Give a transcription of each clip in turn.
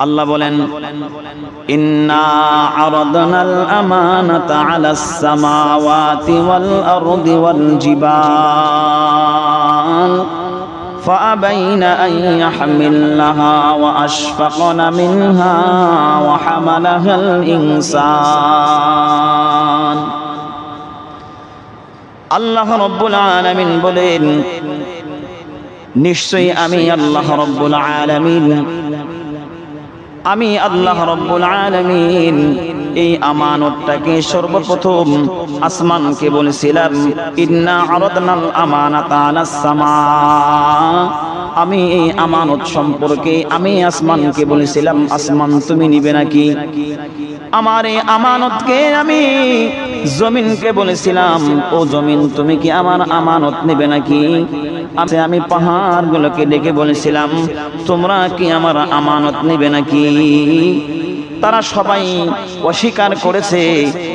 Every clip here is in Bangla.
আল্লাহ বলেন ইন্না আরাদনাল আমানাতা আলাস সামাওয়াতি ওয়াল আরদি ওয়াল জিবাল فأبين أن يحملنها وأشفقن منها وحملها الإنسان আল্লাহ রব্বুল আলামিন বলেন নিশ্চয়ই আমি আল্লাহ রব্বুল আলামিন আমি আল্লাহ রব্বুল আলামিন। এই আমানতটাকে সর্বপ্রথম আসমানকে বলেছিলাম আমি এই আমানত সম্পর্কে, আমি আসমানকে বলেছিলাম, আসমান তুমি নিবে নাকি? আমার এই আমানতকে আমি জমিনকে বলেছিলাম, ও জমিন, তুমি কি আমার আমানত নেবে নাকি? আছে আমি পাহাড়গুলোকে ডেকে বলেছিলাম, তোমরা কি আমার আমানত নেবে নাকি? তারা সবাই অস্বীকার করেছে,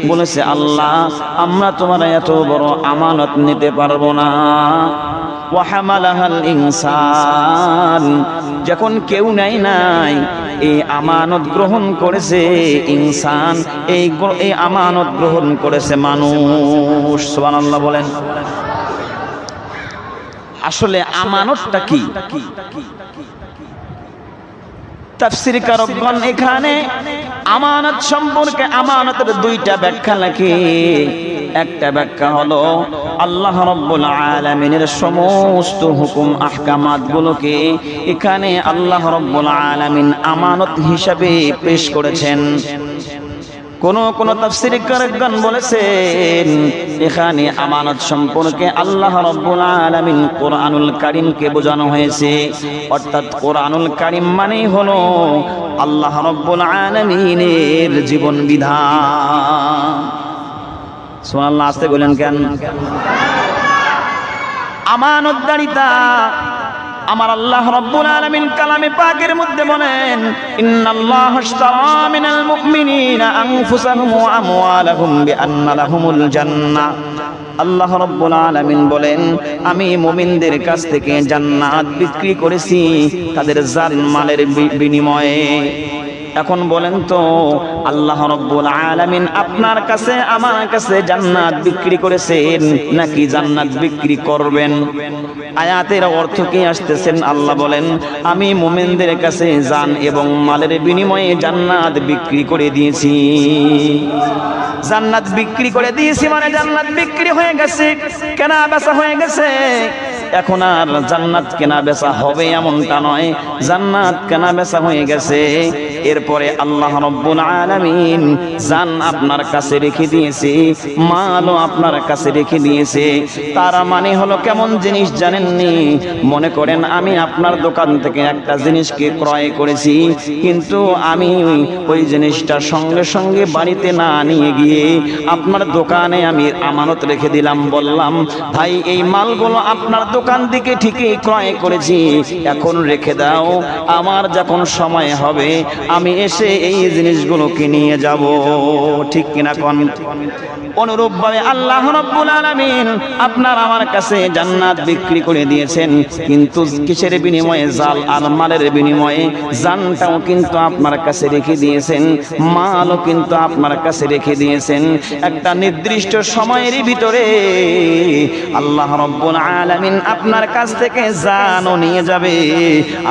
বলেছে, আল্লাহ, আমরা তোমার এত বড় আমানত নিতে পারব না। যখন কেউ নেয় নাই, এই আমানত গ্রহণ করেছে ইনসান, এই আমানত গ্রহণ করেছে মানুষ। বলেন। আসলে আমানতটা কি? তাফসির কারকগণ এখানে আমানত সম্পর্কে আমানতের দুইটা ব্যাখ্যা লেখে। একটা ব্যাখ্যা হলো, আল্লাহ রব্বুল আলামিনের সমস্ত হুকুম আহকামাত গুলোকে এখানে আল্লাহ রব্বুল আলামিন আমানত হিসাবে পেশ করেছেন। কোন কোন তাফসীরকারগণ বলেছেন, এখানে আমানত সম্পর্কে আল্লাহ রাব্বুল আলামিন কোরআনুল কারীমকে বোঝানো হয়েছে। অর্থাৎ কোরআনুল কারীম মানেই হলো আল্লাহ রাব্বুল আলামিনের জীবন বিধান। সুবহানাল্লাহ, আসতে বলেন কেন? আমানতদারিতা আমার আল্লাহ রব্বুল আলামিন কালামে পাকের মধ্যে বলেন, ইন্নাল্লাহ আশতারা মিনাল মুমিনিনা আনফুসাহুম ওয়া আমওয়ালাহুম বিআন্না লাহুমুল জান্নাহ আল্লাহ রব্বুল আলামিন বলেন, আমি মুমিনদের কাছ থেকে জান্নাত বিক্রি করেছি তাদের জানমালের মালের বিনিময়ে। এখন বলেন তো আল্লাহ রব্বুল আলামিন আপনার কাছে, আমার কাছে জান্নাত বিক্রি করেছেন, নাকি জান্নাত বিক্রি করবেন? আয়াতের অর্থ কি আসতেছেন? আল্লাহ বলেন, আমি মুমিনদের কাছে জান এবং মালের বিনিময়ে জান্নাত বিক্রি করে দিয়েছি। জান্নাত বিক্রি করে দিয়েছি মানে জান্নাত বিক্রি হয়ে গেছে, কেনা বেচা হয়ে গেছে। এখন আর জান্নাত কেনা বেচা হবে এমনটা নয়, জান্নাত কেনা বেচা হয়ে গেছে। এরপরে আল্লাহ রব্বুল আলামিন জান আপনার কাছে রেখে দিয়েছে, মালও আপনার কাছে রেখে দিয়েছে। তার মানে হলো কেমন জিনিস জানেননি? মনে করেন আমি আপনার দোকান থেকে একটা জিনিসকে ক্রয় করেছি, কিন্তু আমি ওই জিনিসটা সঙ্গে সঙ্গে বাড়িতে না নিয়ে গিয়ে আপনার দোকানে আমি আমানত রেখে দিলাম, বললাম, ভাই, এই মালগুলো আপনার দোকান থেকে ঠিকই ক্রয় করেছি, এখন রেখে দাও। আমার যখন সময় হবে আমি এসে এই জিনিসগুলোকে নিয়ে যাব ঠিক কিনা কন? অনুরূপ ভাবে আল্লাহ রাব্বুল আলামিন আপনার আমার কাছে জান্নাত বিক্রি করে দিয়েছেন। কিন্তু কিসের বিনিময়ে জাল আর মালের বিনিময়ে জানটাও কিন্তু আপনার কাছে রেখে দিয়েছেন, মালও কিন্তু আপনার কাছে রেখে দিয়েছেন। একটা নির্দিষ্ট সময়ের ভিতরে আল্লাহ রব্বুল আলামিন আপনার কাছ থেকে জানও নিয়ে যাবে।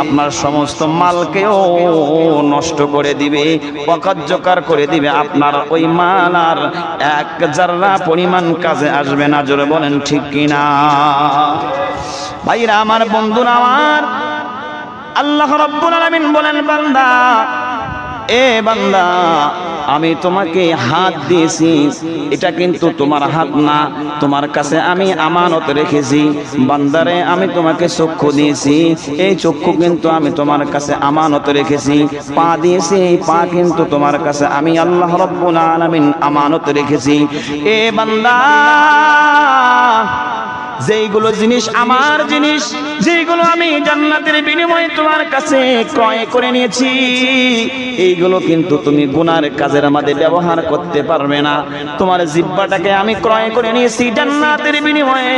আপনার সমস্ত মালকেও নষ্ট করে দিবে, অকার্যকর করে দিবে। আপনার ওই মাল আর এক জাররা পরিমাণ কাজে আসবে না, জোরে বলেন ঠিক কিনা? ভাইরা, আমার বন্ধুরা আমার, আল্লাহ রব্বুল আলামিন বলেন, বান্দা, এ বান্দা আমি তোমাকে হাত দিয়েছি। এটা কিন্তু তোমার হাত না, তোমার কাছে আমি আমানত রেখেছি। বান্দারে, আমি তোমাকে চক্ষু দিয়েছি। এই চক্ষু কিন্তু আমি তোমার কাছে আমানত রেখেছি। পা দিয়েছি, এই পা কিন্তু তোমার কাছে আমি আল্লাহ রব্বুল আলামিন আমানত রেখেছি। এ বান্দা যেইগুলো জিনিস আমার জিনিস যেগুলো আমি জান্নাতের বিনিময়ে তোমার কাছে ক্রয় করে নিয়েছি, এইগুলো কিন্তু তুমি গুনার কাজের মাঝে ব্যবহার করতে পারবে না। তোমার জিব্বাটাকে আমি ক্রয় করে নিয়েছি জান্নাতের বিনিময়ে।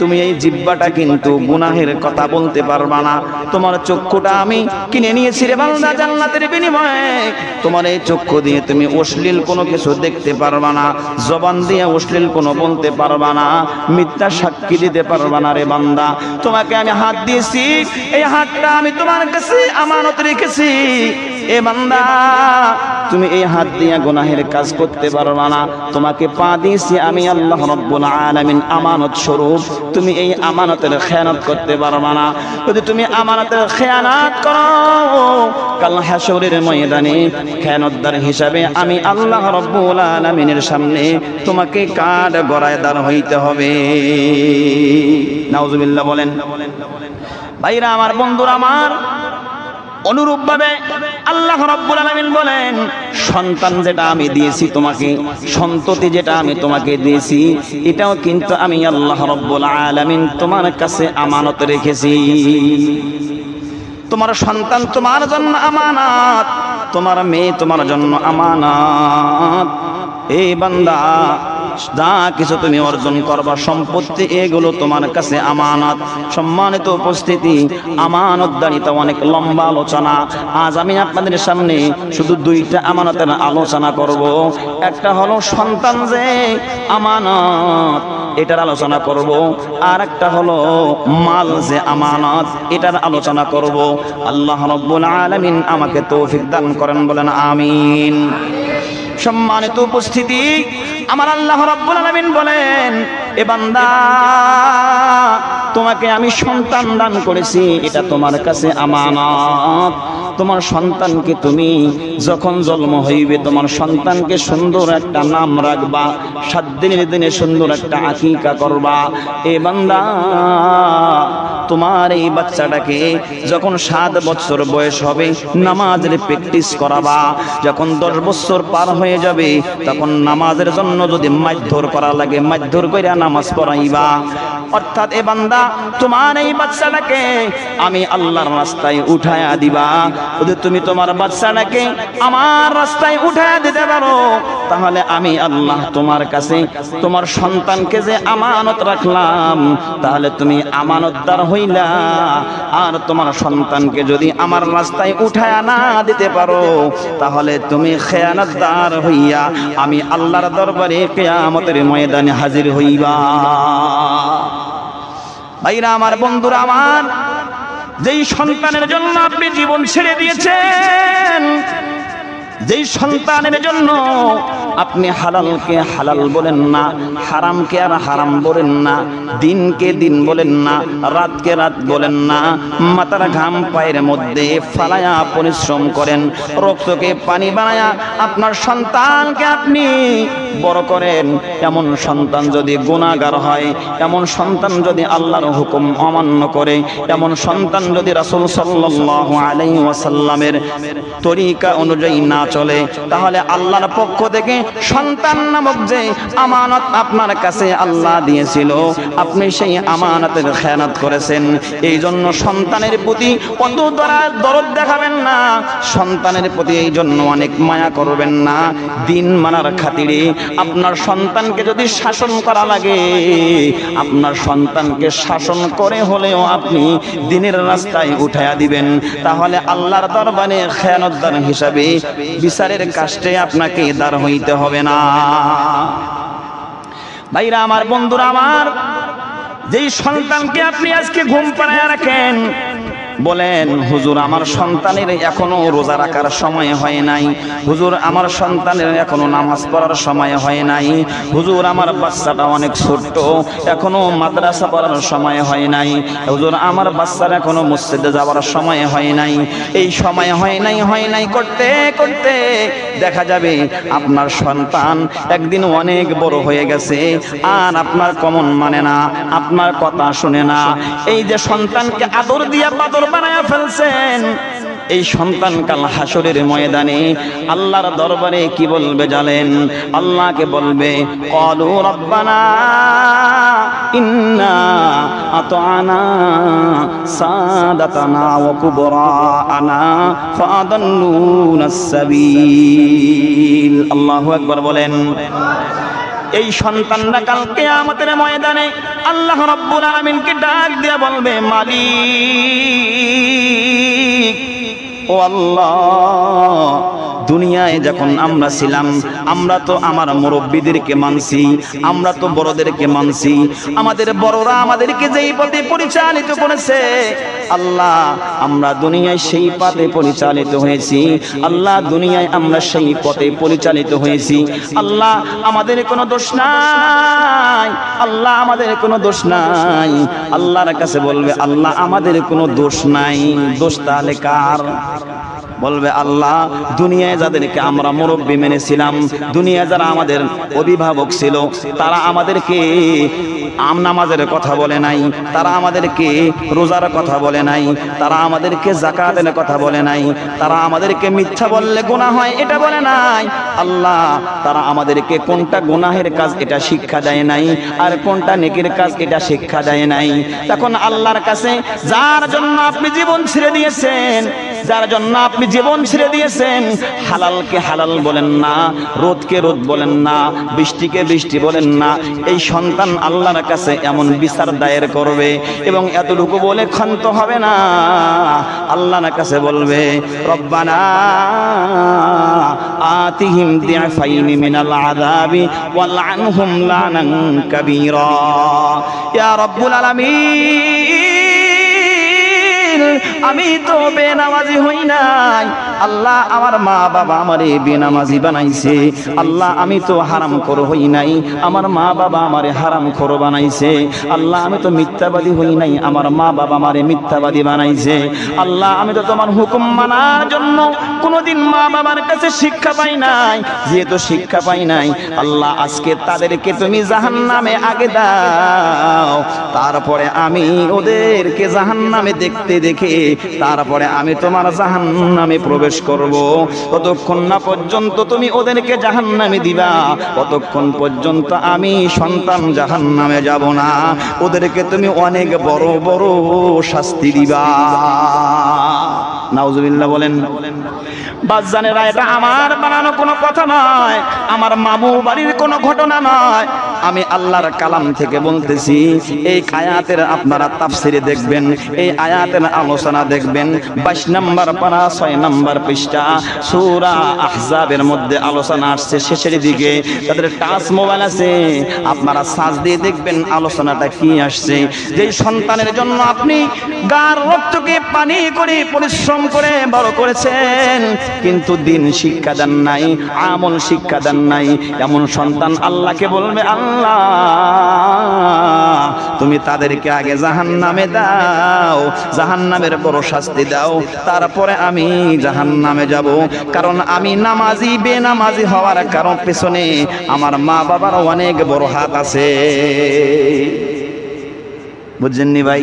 তুমি এই জিব্বাটা কিন্তু গুনাহের কথা বলতে পারবা না। তোমার চক্ষুটা আমি কিনে নিয়েছি রে বান্দা জান্নাতের বিনিময়ে। তোমার এই চক্ষু দিয়ে তুমি অশ্লীল কোনো কিছু দেখতে পারবা না, জবান দিয়ে অশ্লীল কোনো বলতে পারবা না, মিথ্যা সাক্ষী দিতে পারবা না রে বান্দা। তোমাকে আমি হাত দিয়েছি, এই হাতটা আমি তোমার কাছে আমানত রেখেছি। এ বান্দা তুমি এই হাত দিয়া গুনাহের কাজ করতে পারবা না তোমাকে পা দিয়েছি আমি আল্লাহ রব্বুল আলামিন, আমানত স্বরূপ। তুমি এই আমানতের খেয়ানত করতে পারবা না যদি তুমি আমানতের খেয়ানত করো, কাল হাসরের ময়দানে খেয়ানতদার হিসাবে আমি আল্লাহ রব্বুল আলামিনের সামনে তোমাকে কাঠ গড়ায় দাঁড় হইতে হবে। নাউজুবিল্লাহ বলেন। ভাইরা, আমার বন্ধুরা, আমার অনুরূপ ভাবে আল্লাহ রাব্বুল আলামিন বলেন, সন্তান যেটা আমি দিয়েছি তোমাকে, সন্ততি যেটা আমি তোমাকে দিয়েছি, এটাও কিন্তু আমি আল্লাহ রাব্বুল আলামিন তোমার কাছে আমানত রেখেছি। তোমার সন্তান তোমার জন্য আমানত, তোমার মেয়ে তোমার জন্য আমানত। এই বান্দা যা কিছু তুমি অর্জন করবা, সম্পত্তি এগুলো তোমার কাছে আমানত। সম্মানিত উপস্থিতি আমানত দাঁড়িয়ে অনেক লম্বা আলোচনা। আজ আমি আপনাদের সামনে শুধু দুইটা আমানতের আলোচনা করব। একটা হলো সন্তান যে আমানত, এটার আলোচনা করব। আর একটা হলো মাল যে আমানত, এটার আলোচনা করব। আল্লাহ রব্বুল আলামিন আমাকে তৌফিক দান করেন, বলেন আমিন। সম্মানিত উপস্থিতি আমার আল্লাহ রাব্বুল আলামিন বলেন এ বান্দা তোমাকে আমি সন্তান দান করেছি, এটা তোমার কাছে আমানত। তোমার সন্তানকে তুমি যখন জন্ম হইবে, তোমার সন্তানকে সুন্দর একটা নাম রাখবা, সাত দিনের দিনে সুন্দর একটা আকিকা করবা। এ বান্দা, তোমার এই বাচ্চাটাকে যখন সাত বছর বয়স হবে, নামাজের প্র্যাকটিস করাবা। যখন দশ বছর পার হয়ে যাবে, তখন নামাজের জন্য যদি মাধ্যর করা লাগে মাধ্যর কইরা নামাজ পড়াইবা। অর্থাৎ এ বান্দা, তোমার এই বাচ্চাটাকে আমি আল্লাহর রাস্তায় উঠায়া দিবা। যদি তুমি তোমার বাচ্চাটাকে আমার রাস্তায় উঠায়া দিতে পারো, তাহলে আমি আল্লাহ তোমার কাছে, তোমার সন্তানকে যে আমানত রাখলাম, তাহলে তুমি আমানতদার হইলা। আর তোমার সন্তানকে যদি আমার রাস্তায় উঠায়া না দিতে পারো, তাহলে তুমি খেয়ানতদার হইয়া আমি আল্লাহর দরবারে কেয়ামতের ময়দানে হাজির হইবা। ভাইরা আমার বন্ধুরা আমার যেই সন্তানের জন্য আপনি জীবন ছেড়ে দিয়েছেন যেই সন্তানের জন্য আপনি হালালকে হালাল বলেন না, হারামকে আর হারাম বলেন না, দিনকে দিন বলেন না, রাতকে রাত বলেন না, মাথার ঘাম পায়ের মধ্যে ফালায়া পরিশ্রম করেন, রক্তকে পানি বানায়া আপনার সন্তানকে আপনি বড় করেন। এমন সন্তান যদি গুণাগার হয়, এমন সন্তান যদি আল্লাহর হুকুম অমান্য করে, এমন সন্তান যদি রাসূল সাল্লাল্লাহু আলাইহি ওয়াসাল্লামের তরিকা অনুযায়ী না চলে, তাহলে আল্লাহর পক্ষ থেকে সন্তান নামক যে আমানত আপনার কাছে আল্লাহ দিয়েছিল, আপনি সেই আমানতের খেয়ানত করেছেন। এই জন্য সন্তানের প্রতি অত দরা- দরদ দেখাবেন না, সন্তানের প্রতি এই জন্য অনেক মায়া করবেন না। দিন মানার খাতিরে আপনার সন্তানকে যদি শাসন করা লাগে, আপনার সন্তানকে শাসন করে হলেও আপনি দিনের রাস্তায় উঠাইয়া দিবেন। তাহলে আল্লাহর দরবারে খেয়ানতদার হিসাবে বিচারের কাষ্টে আপনাকে দাঁড় হইতে হবে না। ভাইরা, আমার বন্ধুরা, আমার যেই সন্তানকে আপনি আজকে ঘুম পাড়ায় রাখেন বলেন, হুজুর, আমার সন্তানের এখনও রোজা রাখার সময় হয় নাই। হুজুর, আমার সন্তানের এখনও নামাজ পড়ার সময় হয় নাই। হুজুর, আমার বাচ্চাটা অনেক ছোট্ট, এখনও মাদ্রাসা পড়ার সময় হয় নাই। হুজুর, আমার বাচ্চার এখনও মসজিদে যাওয়ার সময় হয় নাই। এই সময় হয় নাই হয় নাই, করতে করতে দেখা যাবে আপনার সন্তান একদিন অনেক বড় হয়ে গেছে আর আপনার কমন মানে না, আপনার কথা শুনে না। এই যে সন্তানকে আদর দিয়া বাদর বানায়া ফেলছেন। এই সন্তান কাল হাসরের ময়দানে আল্লাহর দরবারে কি বলবে জানেন? আল্লাহকে বলবে, কলু রব্বানা ইন্না আতানা সাদাতানা ওয়া কুবরাআনা ফাদাল্লুনা সাবিল। আল্লাহু আকবার বলেন। এই সন্তানরা কালকে আমাদের ময়দানে আল্লাহ রব্বুল আলমিনকে ডাক দিয়ে বলবে মালিক ও আল্লাহ দুনিয়ায় যখন আমরা ছিলাম, আমরা তো আমার মুরব্বীদেরকে মানছি, আমরা তো বড়দেরকে মানছি। আমাদের বড়রা আমাদেরকে যেই পথে পরিচালিত করেছে, আল্লাহ, আমরা দুনিয়ায় সেই পথে পরিচালিত হয়েছি। আল্লাহ, দুনিয়ায় আমরা সেই পথে পরিচালিত হয়েছি। আল্লাহ, আমাদের কোনো দোষ নাই। আল্লাহ, আমাদের কোনো দোষ নাই। আল্লাহর কাছে বলবে, আল্লাহ, আমাদের কোনো দোষ নাই। দোষ তাহলে কার? বলবে, আল্লাহ, দুনিয়ায় যাদেরকে আমরা মুরব্বী মেনেছিলাম দুনিয়ায় যারা আমাদের অভিভাবক ছিল, তারা আমাদেরকে আম নামাজের কথা বলে নাই, তারা আমাদেরকে রোজার কথা বলে নাই, তারা আমাদেরকে জাকাতের কথা বলে নাই, তারা আমাদেরকে মিথ্যা বললে গুনাহ হয়, এটা বলে নাই। আল্লাহ, তারা আমাদেরকে কোনটা গুনাহের কাজ এটা শিক্ষা দেয় নাই, আর কোনটা নেকির কাজ এটা শিক্ষা দেয় নাই। তখন আল্লাহর কাছে, যার জন্য আপনি জীবন ছেড়ে দিয়েছেন যার জন্য আপনি জীবন ছেড়ে দিয়েছেন। হালালকে হালাল বলেন না, রোদকে রোদ বলেন না, বৃষ্টিকে বৃষ্টি বলেন না। এই সন্তান আল্লাহর কাছে এমন বিচার দায়ের করবে এবং এতটুকু বলে ক্ষান্ত হবে না। আল্লাহর কাছে বলবে, রব্বানা আতিহিম দিআফাইনি মিনাল আযাবি ওয়াল আনহুম লানান কাবীরা। ইয়া রাব্বুল আলামিন আমি তো বেনামাজি হই নাই। আল্লাহ আমার মা বাবা আমারে বেনামাজি বানাইছে। আল্লাহ, আমি তো হারাম কর হই নাই। আমার মা বাবা আমারে হারাম কর বানাইছে। আল্লাহ, আমি তো মিথ্যাবাদী হই নাই। আমার মা বাবা আমারে মিথ্যাবাদী বানাইছে। আল্লাহ, আমি তো তোমার হুকুম মানার জন্য কোনোদিন মা বাবার কাছে শিক্ষা পাই নাই, যেহেতু শিক্ষা পাই নাই। আল্লাহ, আজকে তাদেরকে তুমি জাহান নামে আগে দাও। তারপরে আমি ওদেরকে জাহান নামে দেখতে দেখে, তারপরে আমি তোমার জাহান নামে প্রবেশ করব। ততক্ষণ না পর্যন্ত তুমি ওদেরকে জাহান নামে দিবা। ততক্ষণ পর্যন্ত আমি সন্তান জাহান নামে যাব না। ওদেরকে তুমি অনেক বড় বড় শাস্তি দিবা। নাউজুবিল্লাহ বলেন বাজানেরা এটা আমার বানানো কোনো কথা নয়। আমার মামু বাড়ির কোনো ঘটনা নয়। আমি আল্লাহর কালাম থেকে বলতেছি, এই আয়াতের আপনারা তাফসিরে দেখবেন, এই আয়াতের আলোচনা দেখবেন, বাইশ নম্বর পারা, ছয় নাম্বার পৃষ্ঠা, সূরা আহজাবের মধ্যে আলোচনা আসছে শেষের দিকে, তাদের টাচ মোবাইল আছে, আপনারা সার্চ দিয়ে দেখবেন আলোচনাটা কি আসছে যে সন্তানের জন্য আপনি গার রক্তকে পানি করে, পরিশ্রম করে, বড় করেছেন। কিন্তু দিন শিক্ষা দেন নাই, আমল শিক্ষা দেন নাই। এমন সন্তান আল্লাহকে বলবে, আল্লাহ, তুমি তাদেরকে আগে জাহান নামে দাও জাহান নামের বড় শাস্তি দাও। তারপরে আমি জাহান নামে যাব। কারণ আমি নামাজি, বেনামাজি হওয়ার কারণ পেছনে আমার মা বাবার অনেক বড় হাত আছে। বুঝছেননি ভাই?